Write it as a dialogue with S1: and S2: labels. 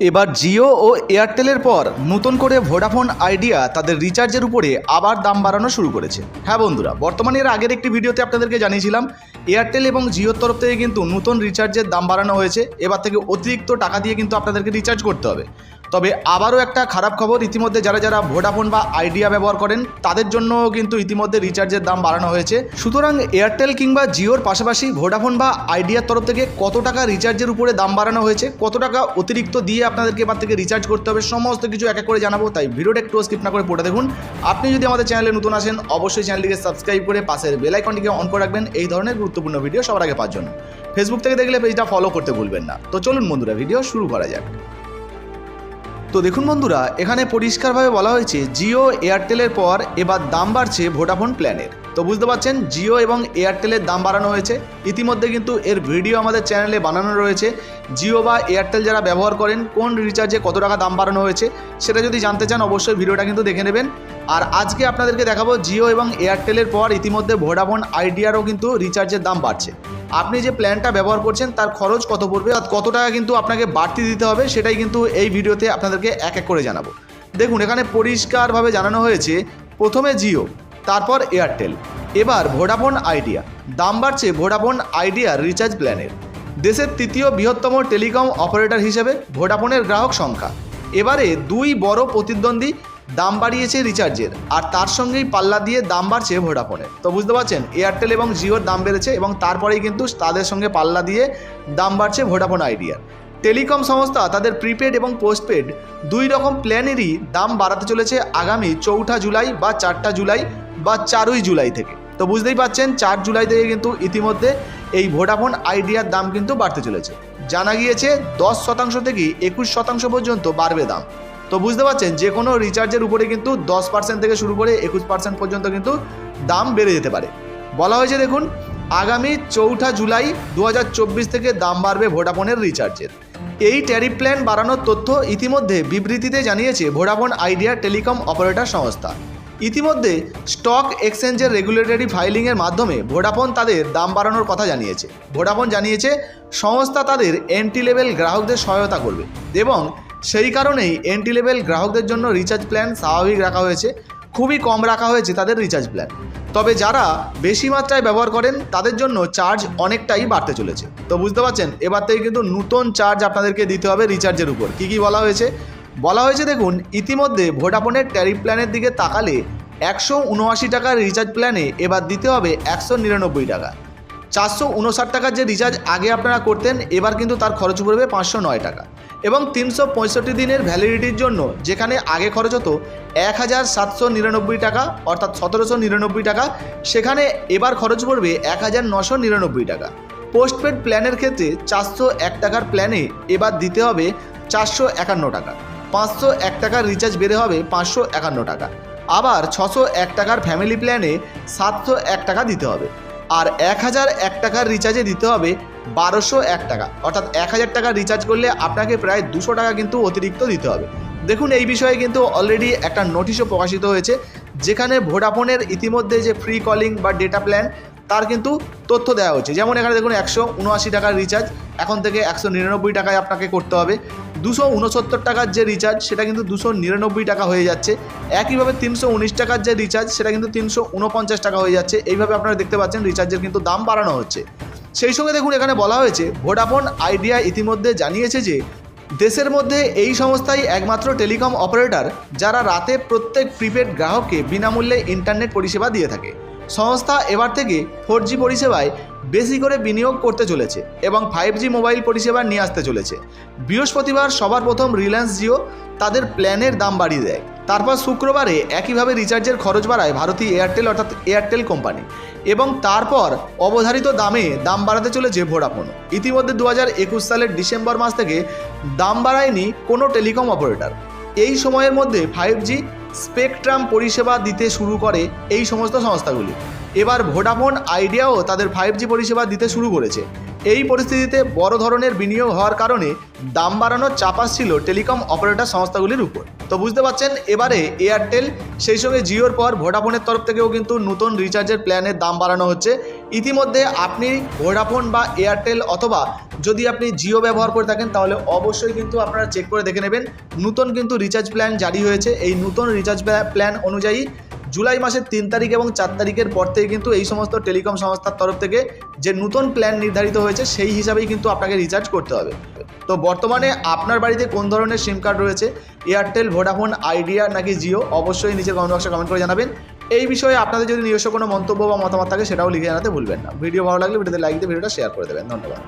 S1: এবার জিও ও এয়ারটেলের পর নতুন করে ভোডাফোন আইডিয়া তাদের রিচার্জের উপরে আবার দাম বাড়ানো শুরু করেছে। হ্যাঁ বন্ধুরা, বর্তমানে এর আগের একটি ভিডিওতে আপনাদেরকে জানিয়েছিলাম, এয়ারটেল এবং জিওর তরফ থেকে কিন্তু নতুন রিচার্জের দাম বাড়ানো হয়েছে। এবার থেকে অতিরিক্ত টাকা দিয়ে কিন্তু আপনাদেরকে রিচার্জ করতে হবে। তবে আবারও একটা খারাপ খবর, ইতিমধ্যে যারা যারা ভোডাফোন বা আইডিয়া ব্যবহার করেন, তাদের জন্য কিন্তু ইতিমধ্যে রিচার্জের দাম বাড়ানো হয়েছে। সুতরাং এয়ারটেল কিংবা জিওর পাশাপাশি ভোডাফোন বা আইডিয়ার তরফ থেকে কত টাকা রিচার্জের উপরে দাম বাড়ানো হয়েছে, কত টাকা অতিরিক্ত দিয়ে আপনাদেরকে এবার থেকে রিচার্জ করতে হবে, সমস্ত কিছু এক এক করে জানাব। তাই ভিডিওটা একটু স্কিপ না করে পড়ে দেখুন। আপনি যদি আমাদের চ্যানেলে নতুন আসেন, অবশ্যই চ্যানেলটিকে সাবস্ক্রাইব করে পাশের বেল আইকনটিকে অন করে রাখবেন। এই ধরনের গুরুত্বপূর্ণ ভিডিও সবার আগে পাওয়ার জন্য। ফেসবুক থেকে দেখলে পেজটা ফলো করতে ভুলবেন না। তো চলুন বন্ধুরা ভিডিও শুরু করা যাক। তো দেখুন বন্ধুরা, এখানে পরিষ্কারভাবে বলা হয়েছে, জিও এয়ারটেলের পর এবার দাম বাড়ছে ভোডাফোন প্ল্যানের। তো বুঝতে পারছেন, জিও এবং এয়ারটেলের দাম বাড়ানো হয়েছে। ইতিমধ্যে কিন্তু এর ভিডিও আমাদের চ্যানেলে বানানো রয়েছে। জিও বা এয়ারটেল যারা ব্যবহার করেন, কোন রিচার্জে কত টাকা দাম বাড়ানো হয়েছে, সেটা যদি জানতে চান, অবশ্যই ভিডিওটা কিন্তু দেখে নেবেন। আর আজকে আপনাদেরকে দেখাবো জিও এবং এয়ারটেলের পর ইতিমধ্যে ভোডাফোন আইডিয়ারও কিন্তু রিচার্জের দাম বাড়ছে। আপনি যে প্ল্যানটা ব্যবহার করছেন, তার খরচ কত পড়বে আর কত টাকা কিন্তু আপনাকে বাড়তি দিতে হবে, সেটাই কিন্তু এই ভিডিওতে আপনাদেরকে এক এক করে জানাব। দেখুন, এখানে পরিষ্কারভাবে জানানো হয়েছে, প্রথমে জিও, তারপর এয়ারটেল। এবার ভোডাফোন আইডিয়া, দাম বাড়ছে ভোডাফোন আইডিয়ার রিচার্জ প্ল্যানের। দেশের তৃতীয় বৃহত্তম টেলিকম অপারেটর হিসেবে ভোডাফোনের গ্রাহক সংখ্যা। এবারে দুই বড় প্রতিদ্বন্দ্বী দাম বাড়িয়েছে রিচার্জের, আর তার সঙ্গেই পাল্লা দিয়ে দাম বাড়ছে ভোডাফোনের তো বুঝতে পারছেন, এয়ারটেল এবং জিওর দাম বেড়েছে এবং তারপরেই কিন্তু তাদের সঙ্গে পাল্লা দিয়ে দাম বাড়ছে ভোডাফোন আইডিয়ার টেলিকম সংস্থা তাদের প্রিপেড এবং পোস্টপেড দুই রকম প্ল্যানেরই দাম বাড়াতে চলেছে আগামী চৌঠা জুলাই বা চারটা জুলাই বা চারই জুলাই থেকে। তো বুঝতেই পাচ্ছেন চার জুলাই থেকে কিন্তু ইতিমধ্যে এই ভোডাফোন আইডিয়ার দাম কিন্তু বাড়তে চলেছে। জানা গিয়েছে, দশ শতাংশ থেকে একুশ শতাংশ পর্যন্ত বাড়বে দাম। তো বুঝতে পারছেন, যে কোনো রিচার্জের উপরে কিন্তু দশ পার্সেন্ট থেকে শুরু করে একুশ পার্সেন্ট পর্যন্ত কিন্তু দাম বেড়ে যেতে পারে। বলা হয়েছে দেখুন, আগামী চৌঠা জুলাই দু হাজার চব্বিশ থেকে দাম বাড়বে ভোডাফোনের রিচার্জের এই ট্যারিফ প্ল্যান বাড়ানোর তথ্য ইতিমধ্যে বিবৃতিতে জানিয়েছে ভোডাফোন আইডিয়া টেলিকম অপারেটর সংস্থা। ইতিমধ্যে স্টক এক্সচেঞ্জের রেগুলেটরি ফাইলিংয়ের মাধ্যমে ভোডাফোন তাদের দাম বাড়ানোর কথা জানিয়েছে। ভোডাফোন জানিয়েছে, সংস্থা তাদের এন্ট্রি লেভেল গ্রাহকদের সহায়তা করবে এবং সেই কারণেই এন্ট্রি লেভেল গ্রাহকদের জন্য রিচার্জ প্ল্যান স্বাভাবিক রাখা হয়েছে, খুবই কম রাখা হয়েছে তাদের রিচার্জ প্ল্যান তবে যারা বেশি মাত্রায় ব্যবহার করেন, তাদের জন্য চার্জ অনেকটাই বাড়তে চলেছে। তো বুঝতে পারছেন? এবার থেকে কিন্তু নতুন চার্জ আপনাদেরকে দিতে হবে রিচার্জের উপর। কী কী বলা হয়েছে? বলা হয়েছে দেখুন, ইতিমধ্যে ভোডাফোনের ট্যারিফ প্ল্যানের দিকে তাকালে একশো উনআশি টাকার রিচার্জ প্ল্যানে এবার দিতে হবে একশো নিরানব্বই টাকা। চারশো উনষাট টাকার যে রিচার্জ আগে আপনারা করতেন, এবার কিন্তু তার খরচ পড়বে পাঁচশো নয় টাকা। এবং তিনশো পঁয়ষট্টি দিনের ভ্যালিডিটির জন্য, যেখানে আগে খরচ হতো এক হাজার সাতশো নিরানব্বই টাকা, অর্থাৎ সতেরোশো নিরানব্বই টাকা, সেখানে এবার খরচ পড়বে এক হাজার নশো নিরানব্বই টাকা। পোস্টপেড প্ল্যানের ক্ষেত্রে চারশো এক টাকার প্ল্যানে এবার দিতে হবে চারশো একান্ন টাকা। পাঁচশো এক টাকার রিচার্জ বেড়ে হবে পাঁচশো একান্ন টাকা। আবার ছশো এক টাকার ফ্যামিলি প্ল্যানে সাতশো এক টাকা দিতে হবে। আর এক হাজার এক টাকার রিচার্জে দিতে হবে বারোশো এক টাকা। অর্থাৎ এক হাজার টাকা রিচার্জ করলে আপনাকে প্রায় দুশো টাকা কিন্তু অতিরিক্ত দিতে হবে। দেখুন, এই বিষয়ে কিন্তু অলরেডি একটা নোটিশও প্রকাশিত হয়েছে, যেখানে ভোডাফোনের ইতিমধ্যে যে ফ্রি কলিং বা ডেটা প্ল্যান তার কিন্তু তথ্য দেওয়া হচ্ছে যেমন এখানে দেখুন, একশো উনআশি টাকার রিচার্জ এখন থেকে একশো নিরানব্বই টাকায় আপনাকে করতে হবে। দুশো উনসত্তর টাকার যে রিচার্জ সেটা কিন্তু দুশো নিরানব্বই টাকা হয়ে যাচ্ছে। একইভাবে তিনশো উনিশ টাকার যে রিচার্জ সেটা কিন্তু তিনশো উনপঞ্চাশ টাকা হয়ে যাচ্ছে। এইভাবে আপনারা দেখতে পাচ্ছেন রিচার্জের কিন্তু দাম বাড়ানো হচ্ছে। সেই সঙ্গে দেখুন, এখানে বলা হয়েছে ভোডাফোন আইডিয়া ইতিমধ্যে জানিয়েছে যে, দেশের মধ্যে এই সংস্থাই একমাত্র টেলিকম অপারেটর যারা রাতে প্রত্যেক প্রিপেড গ্রাহককে বিনামূল্যে ইন্টারনেট পরিষেবা দিয়ে থাকে। সংস্থা এবার থেকে ফোর জি পরিষেবায় বেশি করে বিনিয়োগ করতে চলেছে এবং ফাইভ জি মোবাইল পরিষেবা নিয়ে আসতে চলেছে। বৃহস্পতিবার সবার প্রথম রিলায়েন্স জিও তাদের প্ল্যানের দাম বাড়িয়ে দেয়। তারপর শুক্রবারে একইভাবে রিচার্জের খরচ বাড়ায় ভারতী এয়ারটেল অর্থাৎ এয়ারটেল কোম্পানি এবং তারপর অবধারিত দামে দাম বাড়াতে চলেছে ভোডাফোন। ইতিমধ্যে দু সালের ডিসেম্বর মাস থেকে দাম বাড়ায়নি কোনো টেলিকম অপারেটর। এই সময়ের মধ্যে ফাইভ জি স্পেকট্রাম পরিষেবা দিতে শুরু করে এই সমস্ত সংস্থাগুলি। এবার ভোডাফোন আইডিয়াও তাদের ফাইভ জি পরিষেবা দিতে শুরু করেছে। এই পরিস্থিতিতে বড় ধরনের বিনিয়োগ হওয়ার কারণে দাম বাড়ানোর চাপ ছিল টেলিকম অপারেটর সংস্থাগুলির উপর। তো বুঝতে পারছেন, এবারে এয়ারটেল সেই সঙ্গে জিওর পর ভোডাফোনের তরফ থেকেও কিন্তু নতুন রিচার্জের প্ল্যানের দাম বাড়ানো হচ্ছে। ইতিমধ্যে আপনি ভোডাফোন বা এয়ারটেল অথবা যদি আপনি জিও ব্যবহার করে থাকেন, তাহলে অবশ্যই কিন্তু আপনারা চেক করে দেখে নেবেন। নতুন কিন্তু রিচার্জ প্ল্যান জারি হয়েছে। এই নতুন রিচার্জ প্ল্যান অনুযায়ী জুলাই মাসের তিন তারিখ এবং চার তারিখের পর থেকে কিন্তু এই সমস্ত টেলিকম সংস্থার তরফ থেকে যে নতুন প্ল্যান নির্ধারিত হয়েছে, সেই হিসাবেই কিন্তু আপনাকে রিচার্জ করতে হবে। তো বর্তমানে আপনার বাড়িতে কোন ধরনের সিম কার্ড রয়েছে? এয়ারটেল ভোডাফোন আইডিয়া নাকি জিও অবশ্যই নিচে কমেন্ট বক্সে কমেন্ট করে জানাবেন। এই বিষয়ে আপনাদের যদি নিজস্ব কোনো মন্তব্য বা মতামত থাকে, সেটাও লিখে জানাতে ভুলবেন না। ভিডিও ভালো লাগলে ভিডিওতে লাইক দিয়ে ভিডিওটা শেয়ার করে দেবেন। ধন্যবাদ।